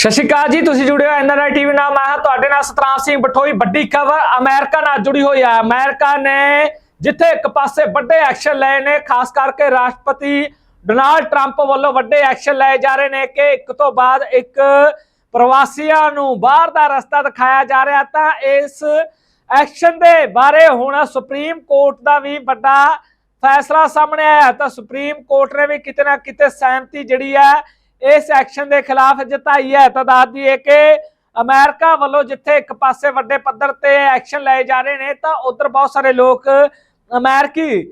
ਸਤਿ ਸ਼੍ਰੀ ਅਕਾਲ ਜੀ, ਤੁਸੀਂ ਜੁੜੇ ਹੋ ਐਨਆਰਆਈ ਟੀਵੀ ਨਾਲ। ਮੈਂ ਹਾਂ ਤੁਹਾਡੇ ਨਾਲ ਸਤਨਾਮ ਸਿੰਘ ਬਠੋਈ, ਵੱਡੀ ਖਬਰ, ਅਮਰੀਕਾ ਨਾਲ ਜੁੜੀ ਹੋਈ ਹੈ। ਅਮਰੀਕਾ ਨੇ ਜਿੱਥੇ ਇੱਕ ਪਾਸੇ ਵੱਡੇ ਐਕਸ਼ਨ ਲਏ ਨੇ, ਖਾਸ ਕਰਕੇ ਰਾਸ਼ਟਰਪਤੀ ਡੋਨਾਲਡ ਟਰੰਪ ਵੱਲੋਂ ਵੱਡੇ ਐਕਸ਼ਨ ਲਏ ਜਾ ਰਹੇ ਨੇ ਕਿ ਇੱਕ ਤੋਂ ਬਾਅਦ ਇੱਕ ਪ੍ਰਵਾਸੀਆਂ ਨੂੰ ਬਾਹਰ ਦਾ ਰਸਤਾ ਦਿਖਾਇਆ ਜਾ ਰਿਹਾ ਤਾਂ ਇਸ ਐਕਸ਼ਨ ਦੇ ਬਾਰੇ ਹੁਣ ਸੁਪਰੀਮ ਕੋਰਟ ਦਾ ਵੀ ਵੱਡਾ ਫੈਸਲਾ ਸਾਹਮਣੇ ਆਇਆ ਤਾਂ ਸੁਪਰੀਮ ਕੋਰਟ ਨੇ ਵੀ ਕਿਤੇ ਨਾ ਕਿਤੇ ਸਹਿਮਤੀ ਜਿਹੜੀ ਹੈ ਇਸ ਐਕਸ਼ਨ ਦੇ ਖਿਲਾਫ ਜਤਾਈ ਹੈ। ਤਾਂ ਦੱਸਦੀ ਹੈ ਕਿ ਅਮਰੀਕਾ ਵੱਲੋਂ ਜਿੱਥੇ ਇੱਕ ਪਾਸੇ ਵੱਡੇ ਪੱਧਰ ਤੇ ਐਕਸ਼ਨ ਲਏ ਜਾ ਰਹੇ ਨੇ ਤਾਂ ਉਧਰ ਬਹੁਤ ਸਾਰੇ ਲੋਕ ਅਮਰੀਕੀ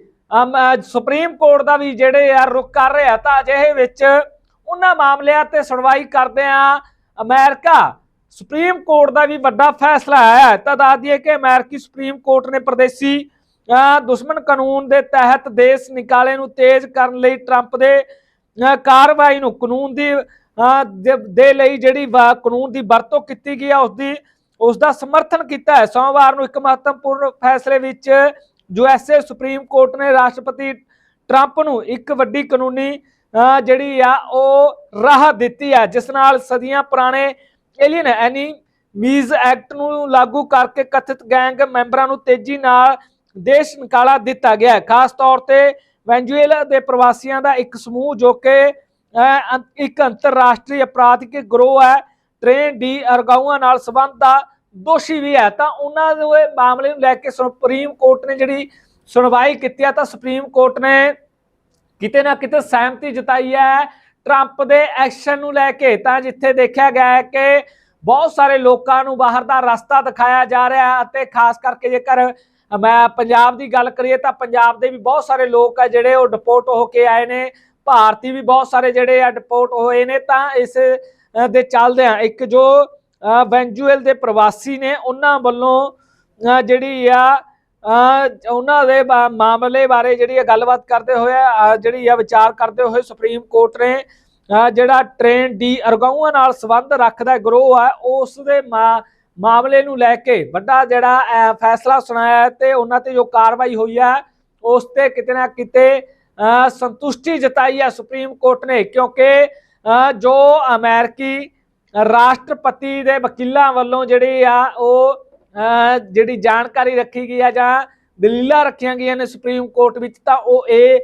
ਸੁਪਰੀਮ ਕੋਰਟ ਦਾ ਵੀ ਜਿਹੜੇ ਆ ਰੁਕ ਕਰ ਰਹੇ ਤਾਂ ਅਜਿਹੇ ਵਿੱਚ ਉਹਨਾਂ ਮਾਮਲਿਆਂ ਤੇ ਸੁਣਵਾਈ ਕਰਦੇ ਆ ਅਮਰੀਕਾ। ਸੁਪਰੀਮ ਕੋਰਟ ਦਾ ਵੀ ਵੱਡਾ ਫੈਸਲਾ ਆਇਆ ਹੈ। ਤਾਂ ਦੱਸ ਦਈਏ ਕਿ ਅਮਰੀਕੀ ਸੁਪਰੀਮ ਕੋਰਟ ਨੇ ਪ੍ਰਦੇਸੀ ਅ, ਦੁਸ਼ਮਣ ਕਾਨੂੰਨ ਦੇ ਤਹਿਤ ਦੇਸ਼ ਨਿਕਾਲੇ ਨੂੰ ਤੇਜ਼ ਕਰਨ ਲਈ ਟਰੰਪ ਦੇ ਕਾਰਵਾਈ ਨੂੰ ਕਾਨੂੰਨ ਦੀ ਦੇ- ਲਈ ਜਿਹੜੀ ਕਾਨੂੰਨ ਦੀ ਵਰਤੋਂ ਕੀਤੀ ਗਈ ਹੈ ਉਸ ਦੀ ਉਸ ਦਾ ਸਮਰਥਨ ਕੀਤਾ ਹੈ। ਸੋਮਵਾਰ ਨੂੰ ਇੱਕ ਮਹੱਤਵਪੂਰਨ ਫੈਸਲੇ ਵਿੱਚ ਯੂਐਸਏ ਸੁਪਰੀਮ ਕੋਰਟ ਨੇ ਰਾਸ਼ਟਰਪਤੀ ਟਰੰਪ ਨੂੰ ਇੱਕ ਵੱਡੀ ਕਾਨੂੰਨੀ ਅ, ਜਿਹੜੀ ਆ ਉਹ ਰਾਹ ਦਿੱਤੀ ਹੈ ਜਿਸ ਨਾਲ ਸਦੀਆਂ ਪੁਰਾਣੇ ਏਲੀਅਨ ਐਨੀ ਮੀਜ਼ ਐਕਟ ਨੂੰ ਲਾਗੂ ਕਰਕੇ ਕਥਿਤ ਗੈਂਗ ਮੈਂਬਰਾਂ ਨੂੰ ਤੇਜ਼ੀ ਨਾਲ ਦੇਸ਼ ਨਿਕਾਲਾ ਦਿੱਤਾ ਗਿਆ ਖਾਸ ਤੌਰ ਤੇ ਵੈਨਜ਼ੂਏਲਾ ਦੇ ਪ੍ਰਵਾਸੀਆਂ ਦਾ ਇੱਕ ਸਮੂਹ ਜੋ ਕਿ ਇੱਕ ਅੰਤਰਰਾਸ਼ਟਰੀ ਅਪਰਾਧਿਕ ਗਰੋਹ ਹੈ, ਟ੍ਰੇਨ ਡੀ ਅਰਗਾਊਆਂ ਨਾਲ ਸੰਬੰਧ ਦਾ ਦੋਸ਼ੀ ਵੀ ਹੈ। ਤਾਂ ਉਹਨਾਂ ਦੇ ਮਾਮਲੇ ਨੂੰ ਲੈ ਕੇ ਸੁਪਰੀਮ ਕੋਰਟ ਨੇ ਜਿਹੜੀ ਸੁਣਵਾਈ ਕੀਤੀ ਹੈ ਤਾਂ ਸੁਪਰੀਮ ਕੋਰਟ ਨੇ ਕਿਤੇ ਨਾ ਕਿਤੇ ਸਹਿਮਤੀ ਜਤਾਈ ਹੈ। ਟਰੰਪ ਦੇ ਐਕਸ਼ਨ ਨੂੰ ਲੈ ਕੇ ਤਾਂ ਜਿੱਥੇ ਦੇਖਿਆ ਗਿਆ ਹੈ ਕਿ ਬਹੁਤ ਸਾਰੇ ਲੋਕਾਂ ਨੂੰ ਬਾਹਰ ਦਾ ਰਸਤਾ ਦਿਖਾਇਆ ਜਾ ਰਿਹਾ ਹੈ ਅਤੇ ਖਾਸ ਕਰਕੇ ਜੇਕਰ ਮੈਂ ਪੰਜਾਬ ਦੀ ਗੱਲ ਕਰੀਏ ਤਾਂ ਪੰਜਾਬ ਦੇ ਵੀ ਬਹੁਤ ਸਾਰੇ ਲੋਕ ਆ ਜਿਹੜੇ ਉਹ ਡਿਪੋਰਟ ਹੋ ਕੇ ਆਏ ਨੇ। ਭਾਰਤੀ ਵੀ ਬਹੁਤ ਸਾਰੇ ਜਿਹੜੇ ਆ ਡਿਪੋਰਟ ਹੋਏ ਨੇ ਤਾਂ ਇਸ ਅ, ਦੇ ਚੱਲਦਿਆਂ ਇੱਕ ਜੋ ਅ, ਦੇ ਪ੍ਰਵਾਸੀ ਨੇ ਉਹਨਾਂ ਵੱਲੋਂ ਜਿਹੜੀ ਆ ਉਹਨਾਂ ਦੇ ਮਾਮਲੇ ਬਾਰੇ ਜਿਹੜੀ ਆ ਗੱਲਬਾਤ ਕਰਦੇ ਹੋਏ ਅ, ਜਿਹੜੀ ਆ ਵਿਚਾਰ ਕਰਦੇ ਹੋਏ ਸੁਪਰੀਮ ਕੋਰਟ ਨੇ ਜਿਹੜਾ ਟ੍ਰੇਨ ਡੀ ਅਰਗਾਊਆਂ ਨਾਲ ਸੰਬੰਧ ਰੱਖਦਾ ਗਰੋਹ ਆ ਉਸ ਦੇ ਮਾ- ਮਾਮਲੇ ਨੂੰ ਲੈ ਕੇ ਵੱਡਾ ਜਿਹੜਾ ਫੈਸਲਾ ਸੁਣਾਇਆ ਹੈ ਤੇ ਉਹਨਾਂ ਤੇ ਜੋ ਕਾਰਵਾਈ ਹੋਈ ਹੈ, ਉਸ ਤੇ ਕਿਤੇ ਨਾ ਕਿਤੇ ਸੰਤੁਸ਼ਟੀ ਜਤਾਈ ਹੈ ਸੁਪਰੀਮ ਕੋਰਟ ਨੇ, ਕਿਉਂਕਿ ਜੋ ਅਮਰੀਕੀ ਰਾਸ਼ਟਰਪਤੀ ਦੇ ਵਕੀਲਾਂ ਵੱਲੋਂ ਜਿਹੜੀ ਆ ਉਹ ਜਿਹੜੀ ਜਾਣਕਾਰੀ ਰੱਖੀ ਗਈ ਆ ਜਾਂ ਦਲੀਲਾਂ ਰੱਖੀਆਂ ਗਈਆਂ ਨੇ ਸੁਪਰੀਮ ਕੋਰਟ ਵਿੱਚ, ਤਾਂ ਉਹ ਇਹ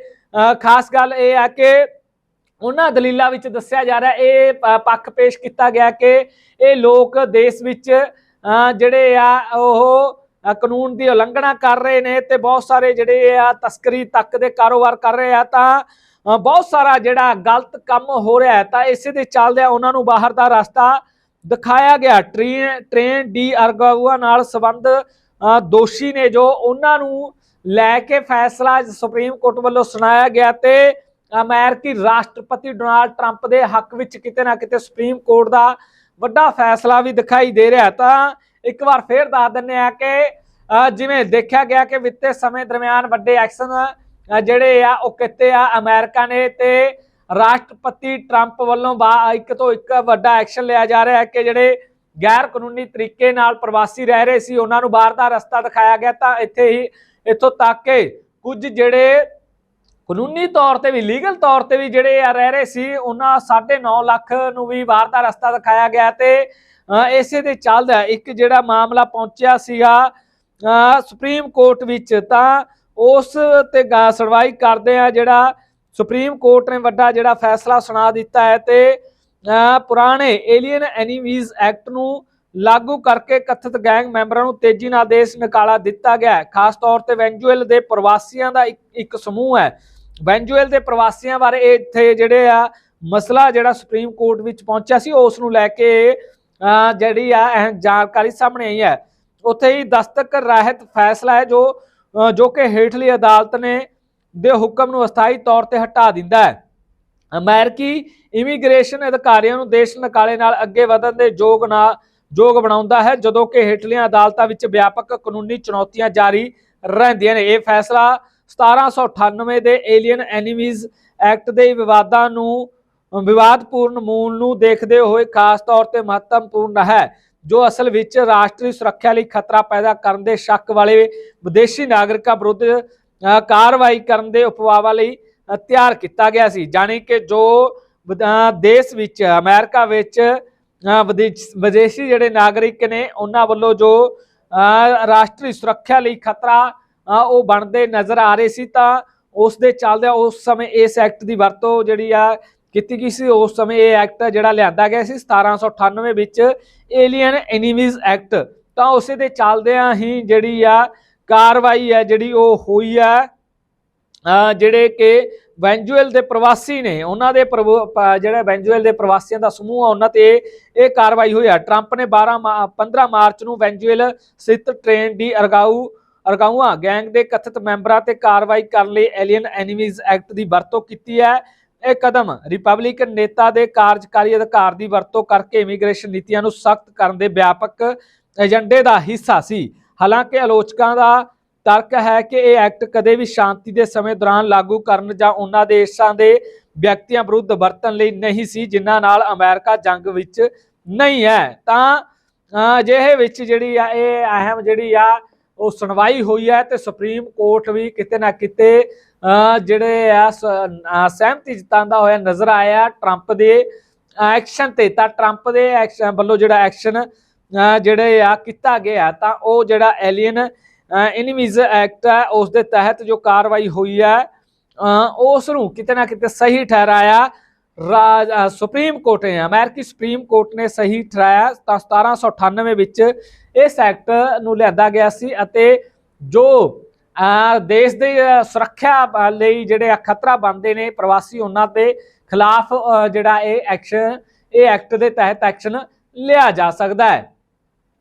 ਖਾਸ ਗੱਲ ਇਹ ਆ ਕਿ ਉਹਨਾਂ ਦਲੀਲਾਂ ਵਿੱਚ ਦੱਸਿਆ ਜਾ ਰਿਹਾ, ਇਹ ਪੱਖ ਪੇਸ਼ ਕੀਤਾ ਗਿਆ ਕਿ ਇਹ ਲੋਕ ਦੇਸ਼ ਵਿੱਚ ਜਿਹੜੇ ਆ ਉਹ ਕਾਨੂੰਨ ਦੀ ਉਲੰਘਣਾ ਕਰ ਰਹੇ ਨੇ ਤੇ ਬਹੁਤ ਸਾਰੇ ਜਿਹੜੇ ਆ ਤਸਕਰੀ ਤੱਕ ਦੇ ਕਾਰੋਬਾਰ ਕਰ ਰਹੇ ਆ ਤਾਂ ਬਹੁਤ ਸਾਰਾ ਜਿਹੜਾ ਗਲਤ ਕੰਮ ਹੋ ਰਿਹਾ ਹੈ ਤਾਂ ਇਸੇ ਦੇ ਚੱਲਦਿਆਂ ਉਹਨਾਂ ਨੂੰ ਬਾਹਰ ਦਾ ਰਸਤਾ ਦਿਖਾਇਆ ਗਿਆ। ਟ੍ਰੇਨ ਟ੍ਰੇਨ ਡੀ ਅਰਗਾਊਆ ਨਾਲ ਸੰਬੰਧ ਅ, ਦੋਸ਼ੀ ਨੇ ਜੋ ਉਹਨਾਂ ਨੂੰ ਲੈ ਕੇ ਫੈਸਲਾ ਸੁਪਰੀਮ ਕੋਰਟ ਵੱਲੋਂ ਸੁਣਾਇਆ ਗਿਆ ਤੇ ਅਮਰੀਕੀ ਰਾਸ਼ਟਰਪਤੀ ਡੋਨਾਲਡ ਟਰੰਪ ਦੇ ਹੱਕ ਵਿੱਚ ਕਿਤੇ ਨਾ ਕਿਤੇ ਸੁਪਰੀਮ ਕੋਰਟ ਦਾ ਵੱਡਾ ਫੈਸਲਾ ਵੀ ਦਿਖਾਈ ਦੇ ਰਿਹਾ ਤਾਂ ਇੱਕ ਵਾਰ ਫੇਰ ਦੱਸ ਦਿੰਨੇ ਆ ਕਿ ਜਿਵੇਂ ਦੇਖਿਆ ਗਿਆ ਕਿ ਵਿੱਤੇ ਸਮੇਂ ਦਰਮਿਆਨ ਵੱਡੇ ਐਕਸ਼ਨ ਜਿਹੜੇ ਆ ਉਹ ਕੀਤੇ ਆ ਅਮਰੀਕਾ ਨੇ ਤੇ ਰਾਸ਼ਟਰਪਤੀ ਟਰੰਪ ਵੱਲੋਂ ਬਾ- ਇੱਕ ਤੋਂ ਇੱਕ ਵੱਡਾ ਐਕਸ਼ਨ ਲਿਆ ਜਾ ਰਿਹਾ ਹੈ ਕਿ ਜਿਹੜੇ ਗੈਰ ਕਾਨੂੰਨੀ ਤਰੀਕੇ ਨਾਲ ਪ੍ਰਵਾਸੀ ਰਹਿ ਰਹੇ ਸੀ, ਉਹਨਾਂ ਨੂੰ ਬਾਹਰ ਦਾ ਰਸਤਾ ਦਿਖਾਇਆ ਗਿਆ। ਤਾਂ ਇੱਥੇ ਹੀ, ਇੱਥੋਂ ਤੱਕ ਕਿ ਕੁਝ ਜਿਹੜੇ ਕਾਨੂੰਨੀ ਤੌਰ ਤੇ ਵੀ, ਲੀਗਲ ਤੌਰ ਤੇ ਵੀ ਜਿਹੜੇ ਆ ਰਹਿ ਰਹੇ ਸੀ, ਉਹਨਾਂ 9.5 ਲੱਖ ਨੂੰ ਵੀ ਬਾਹਰ ਦਾ ਰਸਤਾ ਦਿਖਾਇਆ ਗਿਆ ਤੇ ਇਸੇ ਦੇ ਚੱਲਦਾ ਇੱਕ ਜਿਹੜਾ ਮਾਮਲਾ ਪਹੁੰਚਿਆ ਸੀਗਾ ਸੁਪਰੀਮ ਕੋਰਟ ਵਿੱਚ, ਤਾਂ ਉਸ ਤੇ ਸੁਣਵਾਈ ਕਰਦੇ ਆ ਜਿਹੜਾ ਸੁਪਰੀਮ ਕੋਰਟ ਨੇ ਵੱਡਾ ਜਿਹੜਾ ਫੈਸਲਾ ਸੁਣਾ ਦਿੱਤਾ ਹੈ ਤੇ ਪੁਰਾਣੇ ਏਲੀਅਨ ਐਨੀਮੀਜ਼ ਐਕਟ ਨੂੰ ਲਾਗੂ ਕਰਕੇ ਕਥਿਤ ਗੈਂਗ ਮੈਂਬਰਾਂ ਨੂੰ ਤੇਜ਼ੀ ਨਾਲ ਦੇਸ਼ ਨਿਕਾਲਾ ਦਿੱਤਾ ਗਿਆ ਹੈ। ਖਾਸ ਤੌਰ ਤੇ ਵੈਨਜ਼ੂਏਲ ਦੇ ਪ੍ਰਵਾਸੀਆਂ ਦਾ ਇੱਕ ਸਮੂਹ ਹੈ। ਵੈਨਜ਼ੂਏਲ ਦੇ ਪ੍ਰਵਾਸੀਆਂ ਬਾਰੇ ਇਹ ਇੱਥੇ ਜਿਹੜੇ ਆ ਮਸਲਾ ਜਿਹੜਾ ਸੁਪਰੀਮ ਕੋਰਟ ਵਿੱਚ ਪਹੁੰਚਿਆ ਸੀ ਉਸ ਨੂੰ ਲੈ ਕੇ ਅ, ਜਿਹੜੀ ਆ ਅਹਿਮ ਜਾਣਕਾਰੀ ਸਾਹਮਣੇ ਆਈ ਹੈ। ਉੱਥੇ ਹੀ ਦਸਤਕ ਰਹਿਤ ਫੈਸਲਾ ਹੈ ਜੋ ਜੋ ਕਿ ਹੇਠਲੀ ਅਦਾਲਤ ਨੇ ਦੇ ਹੁਕਮ ਨੂੰ ਅਸਥਾਈ ਤੌਰ ਤੇ ਹਟਾ ਦਿੰਦਾ ਹੈ। ਅਮਰੀਕੀ ਇਮੀਗ੍ਰੇਸ਼ਨ ਅਧਿਕਾਰੀਆਂ ਨੂੰ ਦੇਸ਼ ਨਿਕਾਲੇ ਨਾਲ ਅੱਗੇ ਵਧਣ ਦੇ ਯੋਗ ਨਾ ਯੋਗ ਬਣਾਉਂਦਾ ਹੈ ਜਦੋਂ ਕਿ ਹੇਠਲੀਆਂ ਅਦਾਲਤਾਂ ਵਿੱਚ ਵਿਆਪਕ ਕਾਨੂੰਨੀ ਚੁਣੌਤੀਆਂ ਜਾਰੀ ਰਹਿੰਦੀਆਂ ਨੇ। ਇਹ ਫੈਸਲਾ 1798 ਦੇ ਏਲੀਅਨ ਐਨੀਮੀਜ਼ ਐਕਟ ਦੇ ਵਿਵਾਦਾਂ ਨੂੰ, ਵਿਵਾਦਪੂਰਨ ਮੂਲ ਨੂੰ ਦੇਖਦੇ ਹੋਏ ਖਾਸ ਤੌਰ ਤੇ ਮਹੱਤਵਪੂਰਨ ਹੈ, ਜੋ ਅਸਲ ਵਿੱਚ ਰਾਸ਼ਟਰੀ ਸੁਰੱਖਿਆ ਲਈ ਖਤਰਾ ਪੈਦਾ ਕਰਨ ਦੇ ਸ਼ੱਕ ਵਾਲੇ ਵਿਦੇਸ਼ੀ ਨਾਗਰਿਕਾਂ ਵਿਰੁੱਧ ਕਾਰਵਾਈ ਕਰਨ ਦੇ ਉਪਵਾਵਾਂ ਲਈ ਤਿਆਰ ਕੀਤਾ ਗਿਆ ਸੀ। ਜਾਣੀ ਕਿ ਜੋ ਦੇਸ਼ ਵਿੱਚ, ਅਮਰੀਕਾ ਵਿੱਚ ਅਹ ਵਿਦੇਸ਼ੀ ਜਿਹੜੇ ਨਾਗਰਿਕ ਨੇ, ਉਹਨਾਂ ਵੱਲੋਂ ਜੋ ਅਹ ਰਾਸ਼ਟਰੀ ਸੁਰੱਖਿਆ ਲਈ ਖਤਰਾ ਉਹ ਬਣਦੇ ਨਜ਼ਰ ਆ ਰਹੇ ਸੀ ਤਾਂ ਉਸ ਦੇ ਚੱਲਦਿਆਂ ਉਸ ਸਮੇਂ ਇਸ ਐਕਟ ਦੀ ਵਰਤੋਂ ਜਿਹੜੀ ਆ ਕੀਤੀ ਗਈ ਸੀ, ਉਸ ਸਮੇਂ ਇਹ ਐਕਟ ਜਿਹੜਾ ਲਿਆਂਦਾ ਗਿਆ ਸੀ 1798 ਵਿੱਚ ਏਲੀਅਨ ਐਨੀਮੀਜ਼ ਐਕਟ ਤਾਂ ਉਸੇ ਦੇ ਚੱਲਦਿਆਂ ਹੀ ਜਿਹੜੀ ਆ ਕਾਰਵਾਈ ਹੈ ਜਿਹੜੀ ਉਹ ਹੋਈ ਆ ਜਿਹੜੇ ਕਿ ਵੈਂਜੂਅਲ ਦੇ ਪ੍ਰਵਾਸੀ ਨੇ, ਉਹਨਾਂ ਦੇ ਪ੍ਰਵ- ਪ- ਜਿਹੜੇ ਵੈਂਜੂਅਲ ਦੇ ਪ੍ਰਵਾਸੀਆਂ ਦਾ ਸਮੂਹ ਆ, ਉਹਨਾਂ ਤੇ ਇਹ ਕਾਰਵਾਈ ਹੋਈ ਆ। ਟਰੰਪ ਨੇ 12 ਮਾ- 15 ਮਾਰਚ ਨੂੰ ਵੈਂਜੂਅਲ ਸਥਿਤ ਟ੍ਰੇਨ ਦੀ ਅਰਗਾਊ ਅਰਗਾਊਆ ਗੈਂਗ ਦੇ ਕਥਿਤ ਮੈਂਬਰਾਂ ਤੇ ਕਾਰਵਾਈ ਕਰਨ ਲਈ ਐਲੀਅਨ ਐਨੀਮੀਜ਼ ਐਕਟ ਦੀ ਵਰਤੋਂ ਕੀਤੀ ਹੈ। ਇਹ ਕਦਮ ਰਿਪਬਲਿਕਨ ਨੇਤਾ ਦੇ ਕਾਰਜਕਾਰੀ ਅਧਿਕਾਰ ਦੀ ਵਰਤੋਂ ਕਰਕੇ ਇਮੀਗ੍ਰੇਸ਼ਨ ਨੀਤੀਆਂ ਨੂੰ ਸਖਤ ਕਰਨ ਦੇ ਵਿਆਪਕ ਏਜੰਡੇ ਦਾ ਹਿੱਸਾ ਸੀ। ਹਾਲਾਂਕਿ ਆਲੋਚਕਾਂ ਦਾ ਤਰਕ ਹੈ ਕਿ ਇਹ ਐਕਟ ਕਦੇ ਵੀ ਸ਼ਾਂਤੀ ਦੇ ਸਮੇਂ ਦੌਰਾਨ ਲਾਗੂ ਕਰਨ ਜਾਂ ਉਹਨਾਂ ਦੇਸ਼ਾਂ ਦੇ ਵਿਅਕਤੀਆਂ ਵਿਰੁੱਧ ਵਰਤਣ ਲਈ ਨਹੀਂ ਸੀ, ਜਿਨ੍ਹਾਂ ਨਾਲ ਅਮਰੀਕਾ ਜੰਗ ਵਿੱਚ ਨਹੀਂ ਹੈ। ਤਾਂ ਅਜਿਹੇ ਵਿੱਚ ਜਿਹੜੀ ਆ, ਇਹ ਅਹਿਮ ਜਿਹੜੀ ਆ ਉਹ ਸੁਣਵਾਈ ਹੋਈ ਹੈ ਤੇ ਸੁਪਰੀਮ ਕੋਰਟ ਵੀ ਕਿਤੇ ਨਾ ਕਿਤੇ ਜਿਹੜੇ ਆ ਸਹਿਮਤੀ ਜਤਾਉਂਦਾ ਹੋਇਆ ਨਜ਼ਰ ਆਇਆ ਟਰੰਪ ਦੇ ਐਕਸ਼ਨ ਤੇ। ਤਾਂ ਟਰੰਪ ਦੇ ਐਕਸ਼ਨ ਵੱਲੋਂ ਜਿਹੜਾ ਐਕਸ਼ਨ ਜਿਹੜੇ ਆ ਕੀਤਾ ਗਿਆ, ਤਾਂ ਉਹ ਜਿਹੜਾ ਐਲੀਅਨ ਐਨੀਮੀਜ਼ ਐਕਟ ਹੈ, ਉਸ ਦੇ ਤਹਿਤ ਜੋ ਕਾਰਵਾਈ ਹੋਈ ਹੈ ਉਸ ਨੂੰ ਕਿਤੇ ਨਾ ਕਿਤੇ ਸਹੀ ਠਹਿਰਾਇਆ। ਰਾਜ ਸੁਪਰੀਮ ਕੋਰਟ ਨੇ, ਅਮਰੀਕੀ ਸੁਪਰੀਮ ਕੋਰਟ ਨੇ ਸਹੀ ਠਹਿਰਾਇਆ ਤਾਂ 1798 ਵਿੱਚ ਇਸ ਐਕਟ ਨੂੰ ਲਿਆਂਦਾ ਗਿਆ ਸੀ ਅਤੇ ਜੋ ਦੇਸ਼ ਦੇ ਸੁਰੱਖਿਆ ਲਈ ਜਿਹੜੇ ਆ ਖਤਰਾ ਬਣਦੇ ਨੇ ਪ੍ਰਵਾਸੀ ਉਹਨਾਂ ਦੇ ਖਿਲਾਫ ਜਿਹੜਾ ਇਹ ਐਕਸ਼ਨ, ਇਹ ਐਕਟ ਦੇ ਤਹਿਤ ਐਕਸ਼ਨ ਲਿਆ ਜਾ ਸਕਦਾ ਹੈ।